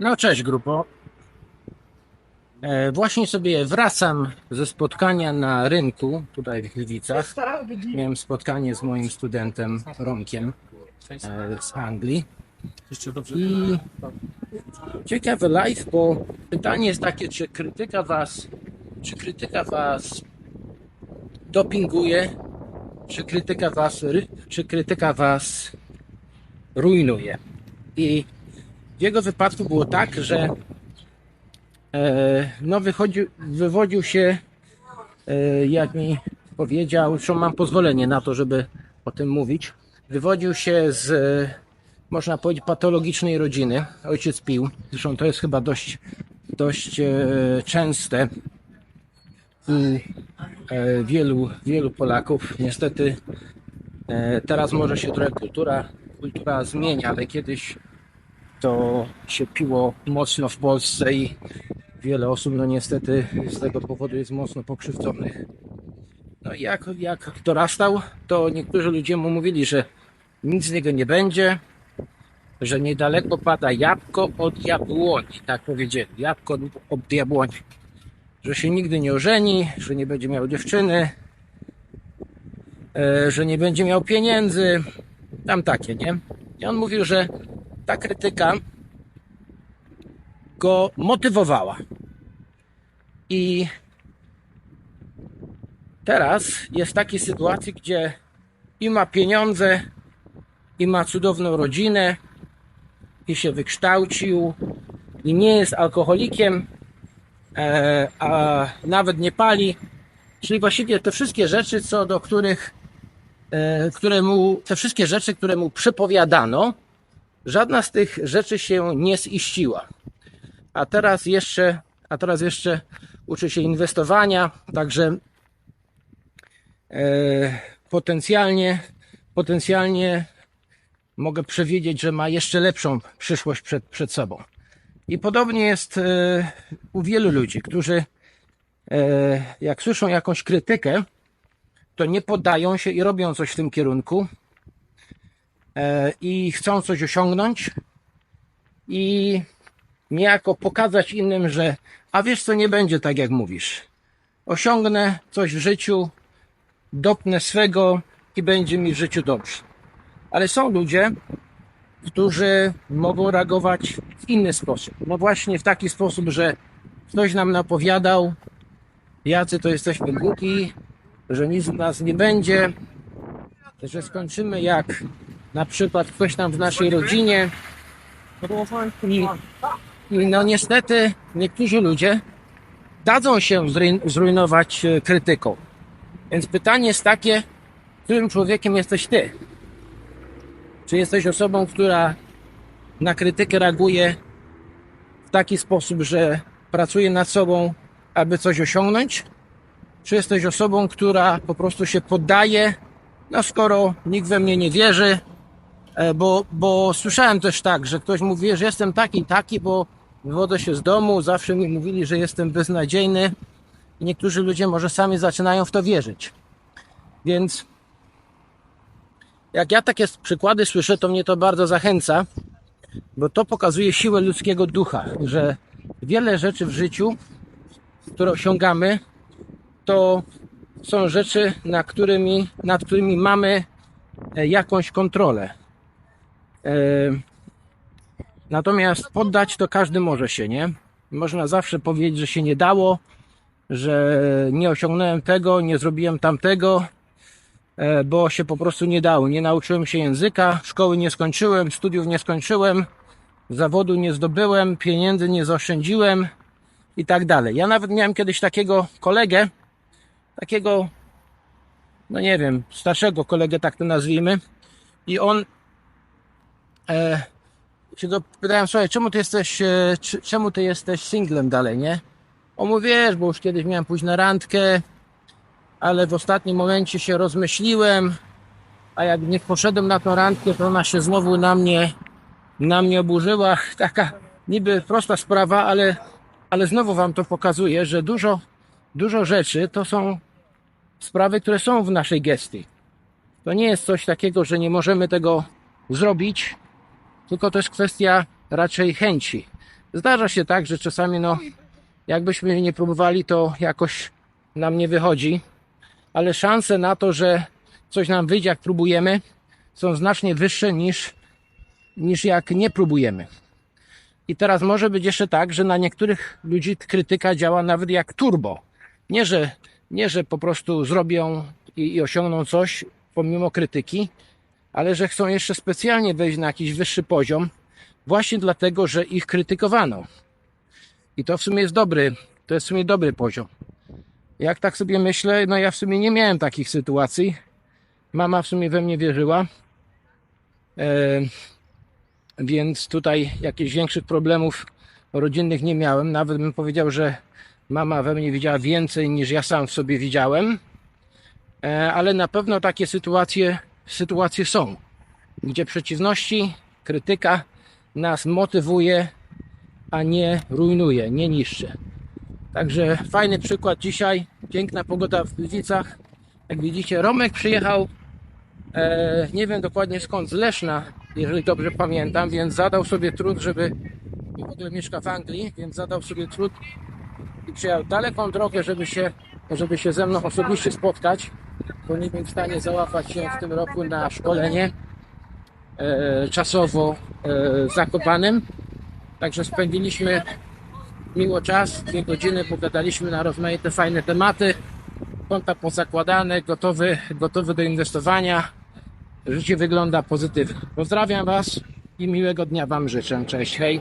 No cześć grupo. E, właśnie sobie wracam ze spotkania na rynku tutaj w Gliwicach. Miałem spotkanie z moim studentem Romkiem e, z Anglii. I ciekawy live, bo pytanie jest takie, czy krytyka was, czy krytyka was dopinguje, czy krytyka was, czy krytyka was rujnuje. I w jego wypadku było tak, że e, no wychodził, wywodził się, e, jak mi powiedział, zresztą mam pozwolenie na to, żeby o tym mówić, wywodził się z, e, można powiedzieć, patologicznej rodziny. Ojciec pił, zresztą to jest chyba dość, dość częste u wielu, wielu Polaków. Niestety teraz może się trochę kultura, kultura zmienia, ale kiedyś to się piło mocno w Polsce i wiele osób, no niestety z tego powodu jest mocno pokrzywdzonych. No i jak, jak dorastał, to niektórzy ludzie mu mówili, że nic z niego nie będzie, że niedaleko pada jabłko od jabłoni, tak powiedzieli, jabłko od jabłoni, że się nigdy nie ożeni, że nie będzie miał dziewczyny, e, że nie będzie miał pieniędzy, tam takie, nie? I on mówił, że ta krytyka go motywowała. I teraz jest w takiej sytuacji, gdzie i ma pieniądze, i ma cudowną rodzinę, i się wykształcił, i nie jest alkoholikiem, e, a nawet nie pali. Czyli właściwie te wszystkie rzeczy, co do których, e, które mu, te wszystkie rzeczy, które mu przepowiadano, żadna z tych rzeczy się nie ziściła. A teraz jeszcze, a teraz jeszcze uczy się inwestowania, także e, potencjalnie, potencjalnie mogę przewidzieć, że ma jeszcze lepszą przyszłość przed, przed sobą. I podobnie jest e, u wielu ludzi, którzy e, jak słyszą jakąś krytykę, to nie poddają się i robią coś w tym kierunku i chcą coś osiągnąć i niejako pokazać innym, że a wiesz co, nie będzie tak jak mówisz. Osiągnę coś w życiu, dopnę swego i będzie mi w życiu dobrze. Ale są ludzie, którzy mogą reagować w inny sposób. No właśnie w taki sposób, że ktoś nam napowiadał, jacy to jesteśmy głupi, że nic z nas nie będzie, że skończymy jak na przykład ktoś tam w naszej rodzinie. I, i no niestety niektórzy ludzie dadzą się zrujn- zrujnować e, krytyką. Więc pytanie jest takie, którym człowiekiem jesteś ty? Czy jesteś osobą, która na krytykę reaguje w taki sposób, że pracuje nad sobą, aby coś osiągnąć? Czy jesteś osobą, która po prostu się poddaje? No skoro nikt we mnie nie wierzy, bo, bo słyszałem też tak, że ktoś mówi, że jestem taki, taki, bo wywodzę się z domu, zawsze mi mówili, że jestem beznadziejny i niektórzy ludzie może sami zaczynają w to wierzyć. Więc jak ja takie przykłady słyszę, to mnie to bardzo zachęca, bo to pokazuje siłę ludzkiego ducha, że wiele rzeczy w życiu, które osiągamy, to są rzeczy, na którymi, nad którymi mamy e, jakąś kontrolę. E, Natomiast poddać to każdy może się, nie? Można zawsze powiedzieć, że się nie dało, że nie osiągnąłem tego, nie zrobiłem tamtego, e, bo się po prostu nie dało. Nie nauczyłem się języka, szkoły nie skończyłem, studiów nie skończyłem, zawodu nie zdobyłem, pieniędzy nie zaoszczędziłem i tak dalej. Ja nawet miałem kiedyś takiego kolegę, takiego, no nie wiem, starszego kolegę, tak to nazwijmy, i on e, się go pytałem, słuchaj, czemu ty jesteś, e, czemu ty jesteś singlem dalej, nie? On mówi, wiesz, bo już kiedyś miałem pójść na randkę, ale w ostatnim momencie się rozmyśliłem, a jak nie poszedłem na tą randkę, to ona się znowu na mnie, na mnie oburzyła. Taka niby prosta sprawa, ale, ale znowu wam to pokazuje, że dużo, dużo rzeczy to są sprawy, które są w naszej gestii. To nie jest coś takiego, że nie możemy tego zrobić, tylko to jest kwestia raczej chęci. Zdarza się tak, że czasami, no, jakbyśmy nie próbowali, to jakoś nam nie wychodzi, ale szanse na to, że coś nam wyjdzie, jak próbujemy, są znacznie wyższe niż, niż jak nie próbujemy. I teraz może być jeszcze tak, że na niektórych ludzi krytyka działa nawet jak turbo. Nie, że, nie, że po prostu zrobią i, i osiągną coś pomimo krytyki, ale że chcą jeszcze specjalnie wejść na jakiś wyższy poziom, właśnie dlatego, że ich krytykowano. I to w sumie jest dobry, to jest w sumie dobry poziom. Jak tak sobie myślę, no ja w sumie nie miałem takich sytuacji. Mama w sumie we mnie wierzyła. E, więc tutaj jakichś większych problemów rodzinnych nie miałem. Nawet bym powiedział, że mama we mnie widziała więcej niż ja sam w sobie widziałem. E, ale na pewno takie sytuacje, sytuacje są, gdzie przeciwności, krytyka nas motywuje, a nie rujnuje, nie niszczy. Także fajny przykład dzisiaj. Piękna pogoda w Gliwicach. Jak widzicie, Romek przyjechał, e, nie wiem dokładnie skąd, z Leszna, jeżeli dobrze pamiętam, więc zadał sobie trud, żeby, w ogóle mieszka w Anglii, więc zadał sobie trud i przyjechał daleką drogę, żeby się, żeby się ze mną osobiście spotkać, bo nie był w stanie załapać się w tym roku na szkolenie e, czasowo e, zakopanym. Także spędziliśmy miło czas, dwie godziny, pogadaliśmy na rozmaite fajne tematy. Konta pozakładane, gotowy, gotowy do inwestowania. Życie wygląda pozytywnie. Pozdrawiam Was i miłego dnia Wam życzę. Cześć, hej.